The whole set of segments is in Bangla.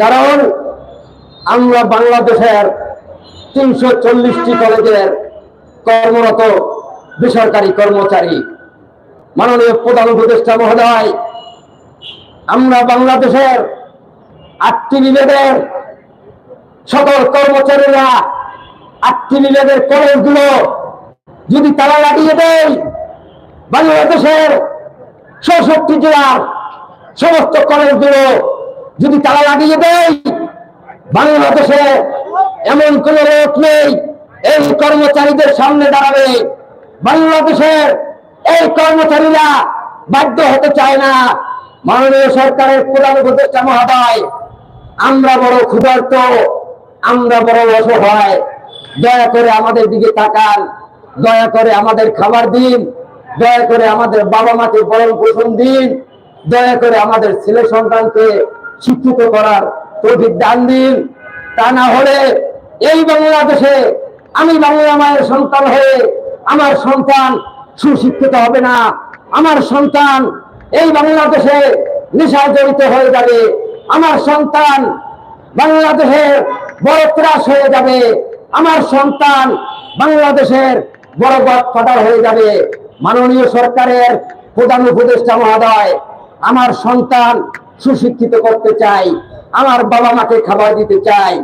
কারণ আমরা বাংলাদেশের তিনশো চল্লিশটি কলেজের কর্মরত বেসরকারি কর্মচারী, মাননীয় প্রধান উপদেষ্টা মহোদয়, আমরা বাংলাদেশের আটটি বিভাগের সকল কর্মচারীরা আটটি বিভাগের কলেজগুলো যদি তারা লাগিয়ে দেয়, বাংলাদেশের চৌষট্টি জেলার সমস্ত কলেজগুলো যদি তারা লাগিয়ে দেয়, বাংলাদেশে এমন কোন লোক নেই, এই কর্মচারীদের সামনে দাঁড়াবে। বাংলাদেশের এই কর্মচারীরা বাধ্য হতে চায় না। মাননীয় সরকারের প্রধান উপদেষ্টা মহোদয়, আমরা বড় ক্ষুধার্ত, আমরা বড় অসহায়। দয়া করে আমাদের দিকে তাকান, দয়া করে আমাদের খাবার দিন, দয়া করে আমাদের বাবা মাকে বরণ পোষণ দিন, দয়া করে আমাদের ছেলে সন্তানকে শিক্ষিত করার তৌফিক দান দিন। তা না হলে এই বাংলাদেশে আমি বাংলা মায়ের সন্তান হয়ে আমার সন্তান সুশিক্ষিত হবে না। আমার সন্তান এই বাংলাদেশে নেশায় জড়িত হয়ে যাবে। আমার সন্তান বাংলাদেশের বড় ত্রাস হয়ে যাবে। আমার সন্তান বাংলাদেশের বড় গদফাদার হয়ে যাবে। মাননীয় সরকারের প্রধান উপদেষ্টা মহোদয়, আমার সন্তান সুশিক্ষিত করতে চাই, আমার বাবা মাকে খাবার দিতে চাই।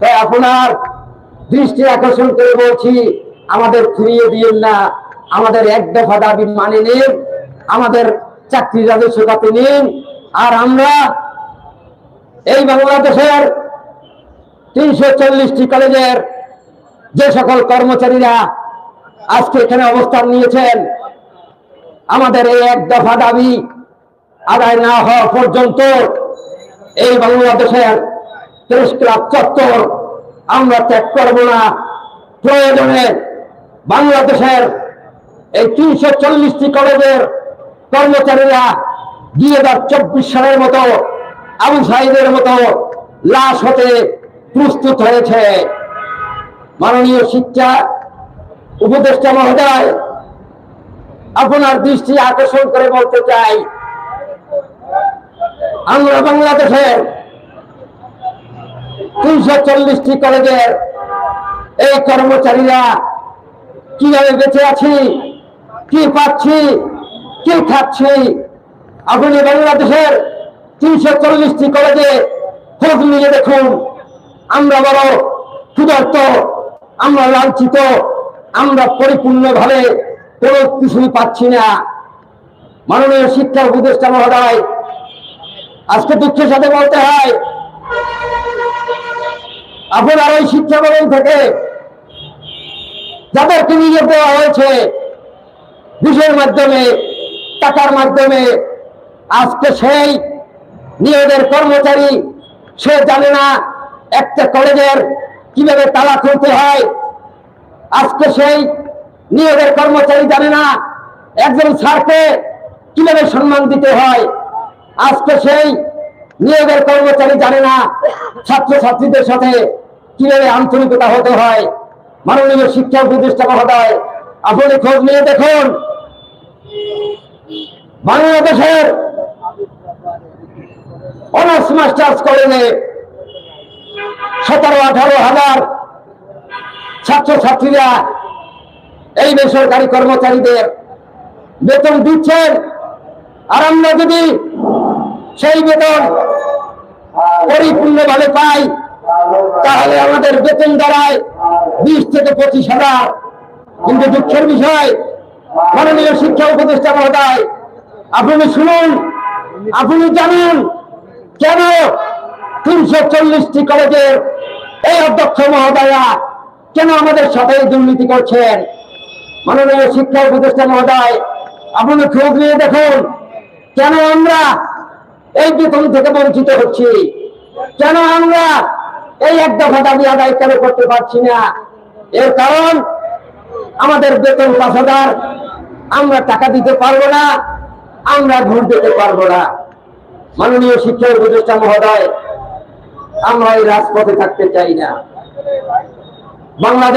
তাই আপনার দৃষ্টি আকর্ষণ করে বলছি, আমাদের ফিরিয়ে দিয়েন না, আমাদের এক দফা দাবি মানে নিন, আমাদের চাকরি রাজস্বতাতে নিন। আর আমরা এই বাংলাদেশের তিনশো চল্লিশটি কলেজের যে সকল কর্মচারীরা আজকে এখানে অবস্থান নিয়েছেন, আমাদের এই এক দফা দাবি আদায় না হওয়া পর্যন্ত এই বাংলাদেশের প্রেস ক্লাব চত্বর আমরা ত্যাগ করব না। প্রয়োজনে বাংলাদেশের এই তিনশো চল্লিশটি কলেজের কর্মচারীরা দুই হাজার চব্বিশ সালের মতো আবু সাহিদের মতো লাশ হতে প্রস্তুত হয়েছে। মাননীয় শিক্ষা উপদেষ্টা মহোদয়, আপনার দৃষ্টি আকর্ষণ করে বলতে চাই আমরা বাংলাদেশের তিনশো চল্লিশটি কলেজের এই কর্মচারীরা কীভাবে বেঁচে আছি, কি পাচ্ছি, কি খাচ্ছি? আপনি বাংলাদেশের তিনশো চল্লিশটি কলেজে খোঁজ নিয়ে দেখুন। আমরা বড় ক্ষুধার্ত, আমরা লাঞ্ছিত, আমরা পরিপূর্ণভাবে কোনো কিছুই পাচ্ছি না। মাননীয় শিক্ষা উপদেষ্টা মহোদয় আজকে দুঃখের সাথে বলতে হয়, আপনার ওই শিক্ষা ভবন থেকে যাদেরকে নিয়োগ দেওয়া হয়েছে, বিষয়ের মাধ্যমে, টাকার মাধ্যমে, আজকে সেই নিয়োগের কর্মচারী, সে জানে না একটা কলেজের কীভাবে তালা খুলতে হয়। আজকে সেই নিয়োগের কর্মচারী জানে না একজন স্যারকে কীভাবে সম্মান দিতে হয়। আজকে সেই নিয়োগের কর্মচারী জানে না ছাত্র ছাত্রীদের সাথে কীভাবে আন্তরিকতা হতে হয়, মাননীয় শিক্ষা উপদেষ্টা মহোদয়, আপনি খোঁজ নিয়ে দেখুন। বাংলাদেশের অনার্স মাস্টার্স কলেজে সতেরো, আঠারো হাজার ছাত্র ছাত্রীরা এই বেসরকারি কর্মচারীদের বেতন দিচ্ছেন। আর আমরা যদি সেই বেতন পরিপূর্ণভাবে পাই, তাহলে আমাদের বেতন দাঁড়ায় বিশ থেকে পঁচিশ হাজার। কিন্তু দুঃখের বিষয়, মাননীয় শিক্ষা উপদেষ্টা মহোদয়, আপনি শুনুন, আপনি জানুন কেন তিনশো চল্লিশটি কলেজের এই অধ্যক্ষ মহোদয়া কেন আমাদের সাথে দুর্নীতি করছেন? মাননীয় শিক্ষা উপদেষ্টা মহোদয়, আপনি খোঁজ নিয়ে দেখুন, কেন আমরা এই বেতন থেকে বঞ্চিত হচ্ছি। কেন আমরা এই এক দফা দাবি আদায় কেন করতে পারছি না? এর কারণ, আমাদের বেতন পাঁচ হাজার, আমরা টাকা দিতে পারব না, আমরা ঘুষ দিতে পারব না। মাননীয় শিক্ষা উপদেষ্টা মহোদয়, আমরা এই রাজপথে থাকতে চাই না। বাংলাদেশ